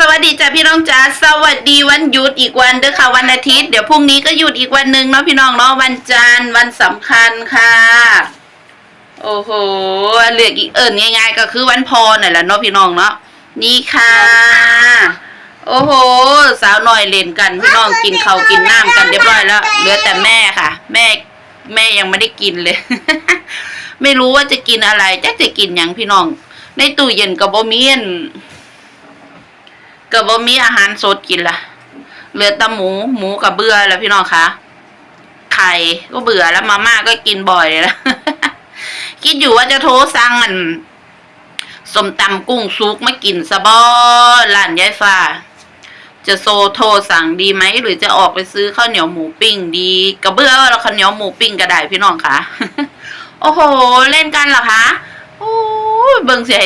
สวัสดีจ้ะพี่น้องจ้าสวัสดีวันหยุดอีกวันเด้อค่ะ วันอาทิตย์เดี๋ยวพรุ่งนี้ก็หยุดอีกวันหนึ่งเนาะพี่น้องเนาะวันจันทร์วันสำคัญค่ะ โอ้โหเหลืออีกเอิญง่าย ๆ ก็คือวันพอน่ะแหละเนาะพี่น้องเนาะนี่ค่ะ โอ้โห สาวหน่อยเล่นกัน พี่น้องกินเขากินน้ำกันเรียบร้อยแล้ว เหลือแต่แม่ค่ะ แม่แม่ยังไม่ได้กินเลย ไม่รู้ว่าจะกินอะไรจะจะกินยังพี่น้อง ในตู้เย็นกับบ่มีอัน กับบ่มีอาหารสดกินละเหลือแต่หมูหมูกับเบื่อแล้วพี่น้องคะไข่ก็เบื่อแล้วมาม่าก็กินบ่อยแล้วคิดอยู่ว่าจะโทรสั่งอันสมตำกุ้งซุกมากินสะบอร้านยายฟ้า จะโซโทรสั่งดีไหมหรือจะออกไปซื้อข้าวเหนียวหมูปิ้งดีกระเบื้อเราข้าวเหนียวหมูปิ้งก็ได้พี่น้องคะโอ้โห เล่นกันเหรอคะโอ้เบิ่งเสีย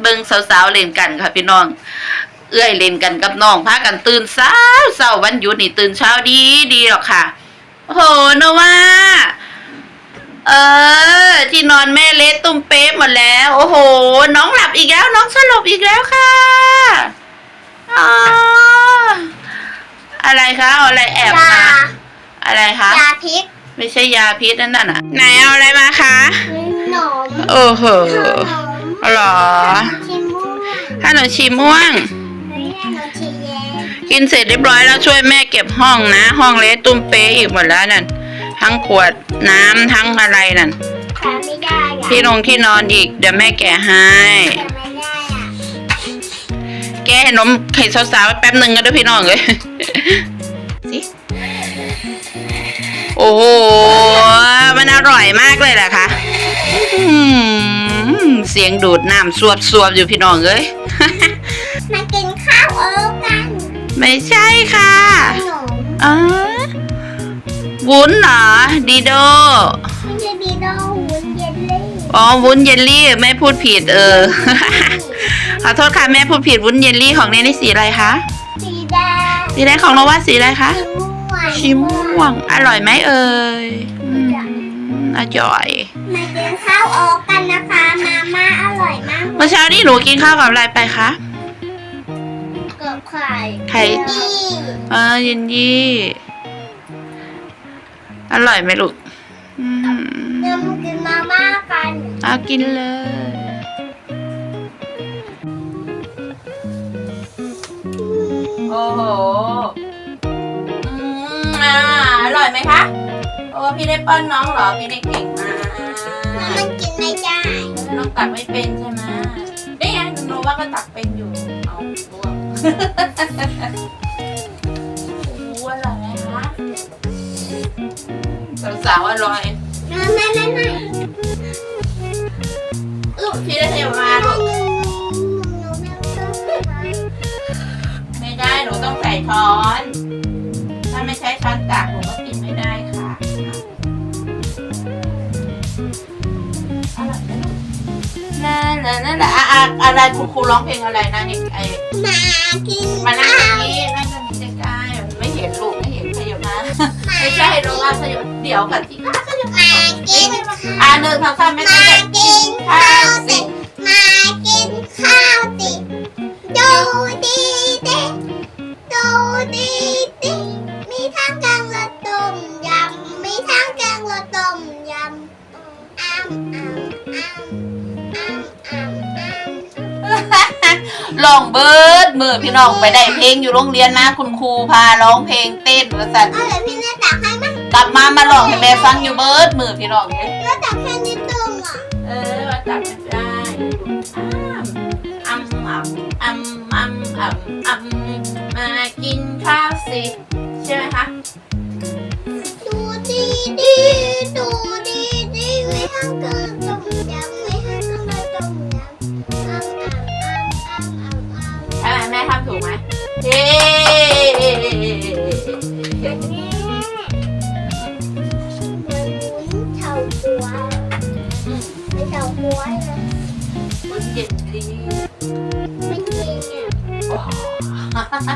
เบิ่งสาวๆเล่นกันค่ะพี่น้อง เอื้อยเล่นกันกับน้องพากันตื่นเช้าเช้าวันหยุดนี่ตื่นเช้าดีดีหรอกค่ะโอ้โหโนว่าเออ ที่นอนแม่เละตุ้มเป๊ะหมดแล้ว โอ้โห น้องหลับอีกแล้ว น้องสลบอีกแล้วค่ะอ๋ออะไรคะเอาอะไรแอบมาอะไรคะยาพิษไม่ใช่ยาพิษนั่นน่ะไหนเอาอะไรมาคะหนมโอ้โหขนมหรอชิมม่วงขนมชีม่วง กินเสร็จเรียบร้อยแล้วช่วยแม่เก็บห้องนะ ห้องเละตุ้มเป๊ะอีกหมดแล้วนั่นทั้งขวดน้ำทั้งอะไรนั่นแต่ไม่ได้อะที่นงที่นอนอีกเดี๋ยวแม่แกะให้แต่ไม่ได้อะแกะให้นมไข่สาวๆแป๊บหนึ่งก็ได้พี่น้องเลยสิโอ้โหมันอร่อยมากเลยแหละค่ะอืมเสียงดูดน้ำสวบสวบๆอยู่พี่น้องเอ้ยมากินข้าวโอ๊กกัน ไม่ใช่ค่ะขนมอ๋อวุ้นเหรอดีโดไม่ใช่บีโดวุ้นเยลลี่อ๋อวุ้นเยลลี่แม่พูดผิดเออ ขอโทษค่ะแม่พูดผิดวุ้นเยลลี่ของเนนี่สีอะไรคะ สีแดงสีแดงของโนว่าสีอะไรคะ สีม่วงชิม่วง อร่อยไหมเอ่ยอืมอร่อย มากินข้าวโอ๊กกันนะคะ มาม่าอร่อยมาก เมื่อเช้านี่หนูกินข้าวกับอะไรไปคะเกือบ ไข่ไข่นี่เออเย็นยี่ อร่อยไหมลูกอืมเดี๋ยวมากินมาม่ากันเอากินเลย โอ้โหอืมอ่าอร่อยไหมคะ โอ้พี่ได้ป้อนน้องเหรอ พี่ได้เก่งมากแล้วมันกินไม่ได้ น้องตักไม่เป็นใช่ไหมได้ไงหนูว่าก็ตักเป็นอยู่เอา รวมโอ้โหอร่อยไหมคะสาวๆอร่อยไม่ไม่ไม่ไม่ลูกพี่ได้เทมาลูกไม่ได้หนูต้องใส่ช้อน นั่นแหละนั่นแหละอะอะอะไรคุณครูร้องเพลงอะไรนะนี่ไอ้มากินมานั่งตรงนี้นั่งตรงนี้ใกล้ๆไม่เห็นลูกไม่เห็นขยับมาไม่ใช่ลูกว่าขยับเดี๋ยวกันที่ข้าขยับมากินอ่าหนึ่งสองสามไม่มาใช่กินข้าวติมากินข้าว องเบิร์ดมือพี่น้องไปได้เพลงอยู่โรงเรียนนะ คุณครูพาร้องเพลงเต้นว่าสันเอาเลยพี่แม่ตักให้มั้ยกลับมามาลองให้แม่ฟังอยู่เบิร์ดมือพี่น้องเนี่ยแล้วตักแค่นิดนึงอะเออว่าจับไม่ได้อ้ำอ้ำอ้ำอ้ำอ้ำอ้ำมากินข้าวสิใช่ไหมคะดูดีดีดูดีดีไม่ทั้งแกง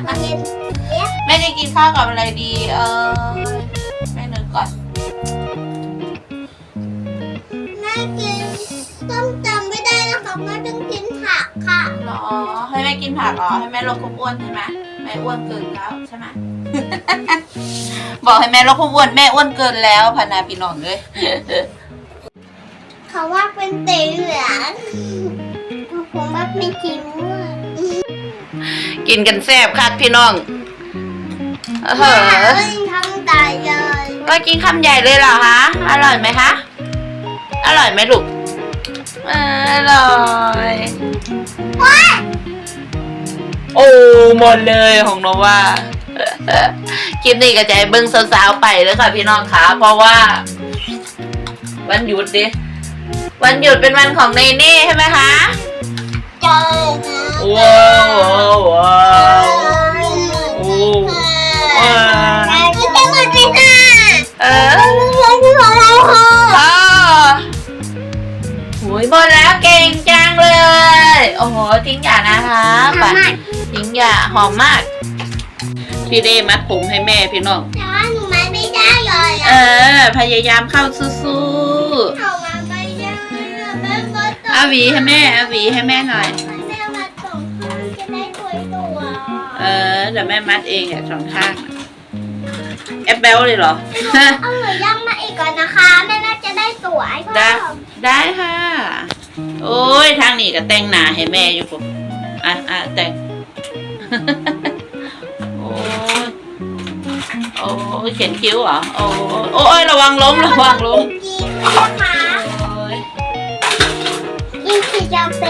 แม่จะกินข้าวกับอะไรดี เออแม่นึกก่อนแม่กินต้มจำไม่ได้นะคะแม่ต้องกินผักค่ะหรอ ให้แม่แม่กินผักเหรอ ให้แม่ลดความอ้วนใช่ไหมแม่อ้วนเกินแล้วใช่ไหมบอกให้แม่ลดความอ้วนแม่อ้วนเกินแล้วพานาพี่น้องเลยเขาว่าเป็นสีเหลืองผมว่าเป็นสีม่วง กินกันแซ่บคักพี่น้องเอเฮ้อยทำตายเลยว่ากินคำใหญ่เลยเหรอคะ อร่อยไหมคะ อร่อยไหมลูกเอออร่อยว้าโอ้หมดเลยของโนว่าคลิปนี้ก็จะให้เบิ้งสาวๆไปเลยค่ะพี่น้องคะเพราะว่า วันหยุดดิวันหยุดเป็นวันของเนเน่ใช่ไหมคะเจอ ว้าวว้าวโอ้ว้าวไม่ใช่หมดเลยค่ะเออองเราค่ะอ๋อหุยหมดแล้วเก่งจังเลย โอ้โหทิ้งอย่านะคะไปทิ้งอย่าหอมมาก พี่เด้มัดผมให้แม่พี่น้องแต่ว่าหนูมาไม่ได้เลยเออ พยายามเข้าสู้เหวีให้แม่เอาหวีให้แม่หน่อย แม่มาส่งข้าวจะได้ตัวตัวเออเดี๋ยวแม่มัดเองอะสองข้างอะแอปเบลเลยเหรอ เอาหนูย่ำมาอีกก่อนนะคะ แม่น่าจะได้ตัวไอ้พ่อได้ ได้ค่ะ โอ้ยทางนี้ก็แต่งหน้าให้แม่อยู่ปุ๊บอะอะแต่ง โอ้ยโอ้ยเขียนคิ้วเหรอ โอ้ยโอ้ยระวังล้มระวังล้มกินนะคะ กินสีกาแฟ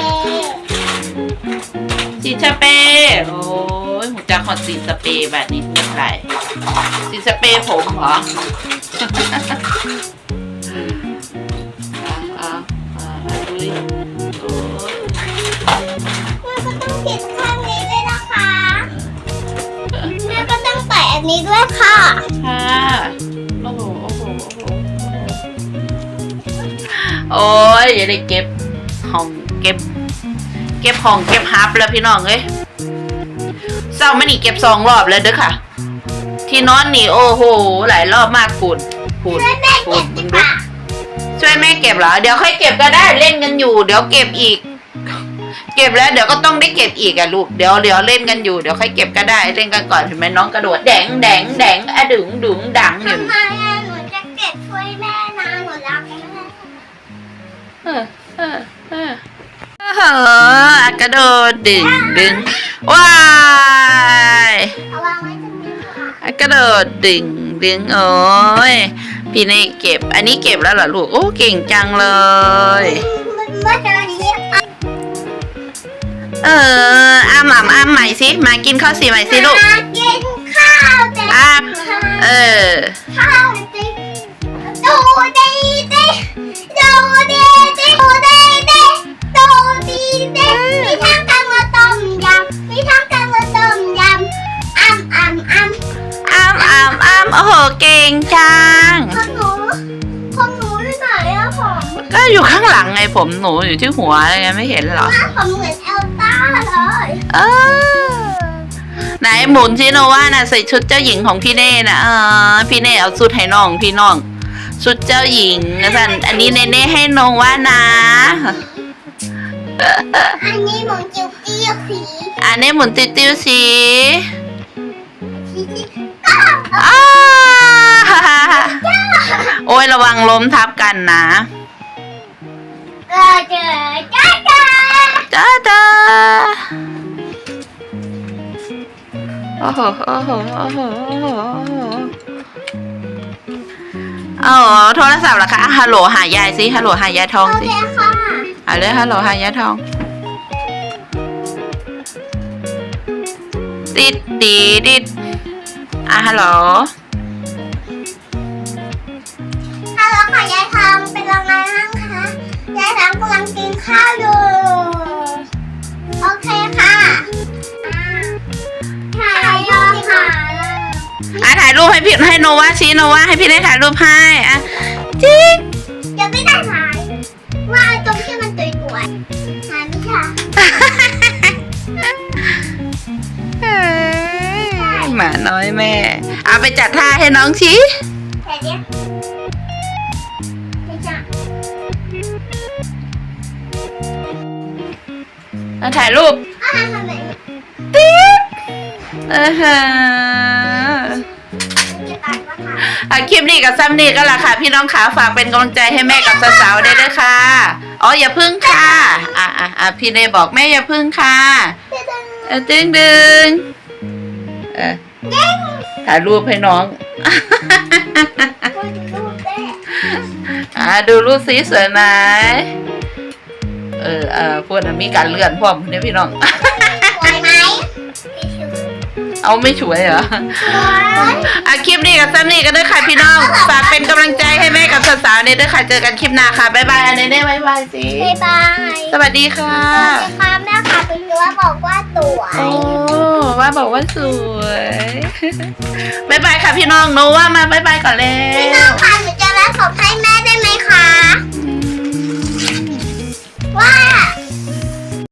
สีสเปรย์โอ้ยหมูจักหอดสีสเปรย์แบบนี้เป็นไรสีสเปรย์ผมเหรออะอะอะดูดิโอ้ยแม่ก็ต้องปิดข้างนี้ด้วยนะคะแม่ก็ต้องใส่อันนี้ด้วยค่ะ ค่ะ โอ้โห โอ้โห โอ้โห โอ้ยอย่าได้เก็บ ห้องเก็บ เก็บห้องเก็บฮับแล้วพี่น้องเอ้ยเศร้าไม่หนีเก็บสองรอบแล้วเด้อค่ะ ที่นอนนี่โอ้โหหลายรอบมากปูดปูดช่วยแม่ปูเก็ดบมึดีงกดูว่าช่วยแม่เก็บเหรอเดี๋ยวค่อยเก็บก็ได้เล่นกันอยู่ เดี๋ยวเก็บอีก เก็บแล้วเดี๋ยวก็ต้องได้เก็บอีกอะลูกเดี๋ยวเดี๋ยวเล่นกันอยู่เดี๋ยวค่อยเก็บก็ได้เล่นกันก่อนเห็นไหมน้องกระโดดแดงแดงแดงอะดึงดึงดังอยู่ทำไมอะหนูจะเก็บช่วยแม่นะหนูรักแม่เออเออ เออเออกระโดดดึงดึงว้ายเอาวางไว้ตรงนี้ค่ะอะกระโดดดึงดึงโอ้ยพี่เน่เก็บ อันนี้เก็บแล้วเหรอลูก โอ้เก่งจังเลยมันเมื่อตอนนี้อะเอออ้ามหม่ำอ้ามใหม่สิมากินข้าวสีใหม่สิลูกมากินข้าวแต่อ้ามเออข้าวติดูดีดิดูดีดิดูดี ดิดูดีดิมีทั้งกังวต้มยำมีทั้งกังวต้มยำอ้ำอ้ำอ้ำอ้ามอ้ามอ้ามโอ้โหเก่งจังของหนูของหนูที่ไหนอะผมก็อยู่ข้างหลังไงผมหนูอยู่ที่หัวไงไม่เห็นเหรอหน้าผมเหมือนเอลซ่าเลยเออ ไหนหมุนสิโนว่าน่ะใส่ชุดเจ้าหญิงของพี่เน่นะเออพี่เน่เอาชุดให้น้องพี่น้องชุดเจ้าหญิงนะสันอันนี้เน่เน่ให้น้องว่านะ อันนี้หมูจิ้วจี้สีอันนี้หมุนติ้วติ้วสิสีสีอ้าวอ้าโอ้ยระวังล้มทับกันนะเออเจอจ้าจ้าจ้าจ้าโอ้โหโอ้โหโอ้โหโอ้โหอ๋อโทรศัพท์เหรอคะฮัลโหลหายายสิฮัลโหลหายายทองโอสิเคค่ะ เอาเลยฮัลโหลหายายทอง ติดดีดิดอะฮัลโหลฮัลโหลค่ะยายทำเป็นยังไงบ้างคะยายทำกำลังกินข้าวอยู่โอเคค่ะถ่ายรูปค่ะอะถ่ายรูปให้พี่ให้โนวาชี้โนวาให้พี่ได้ถ่ายรูปให้อะจิ๊กยังไม่ได้ถ่ายว่าตรง หมาน้อยแม่ เอาไปจัดท่าให้น้องชี้แต่เดี๋ยวไม่ใช่เอาถ่ายรูปอ่าทำไมเออฮะจะตัดนะคะอะคลิปนี้กับซัมนี่ก็ละค่ะ พี่น้องขาฝากเป็นกำลังใจให้แม่กับสาวๆได้ด้วยค่ะ อ๋ออย่าพึ่งค่ะ อะอะอะพี่เนยบอกแม่อย่าพึ่งค่ะ เออดึงดึงเออ ถ่ายรูปให้น้อง อ่าดูรูปสีสวยไหมเออเออพวกนั้นมีการเลื่อนพร้อมเนี่ยพี่น้อง สวยไหมเอาไม่ช่วยเหรอ สวย อะคลิปนี้กับซัมนี่ก็ด้วยค่ะพี่น้อง ฝากเป็นกำลังใจให้แม่ กับสาวๆเนี่ยด้วยค่ะ เจอกันคลิปหน้าค่ะ บ๊ายบายอันนี้ได้บ๊ายบายสิ บ๊ายบายสวัสดีค่ะสวัสดีค่ะแม่ค่ะเป็นว่าบอกว่าสวยโอ้ว่าบอกว่าสวย บ๊ายบายค่ะพี่น้องโนว่ามาบ๊ายบายก่อนเลพี่น้อยงค่ะหนูจะรับของให้แม่ได้ไหมคะ ว่า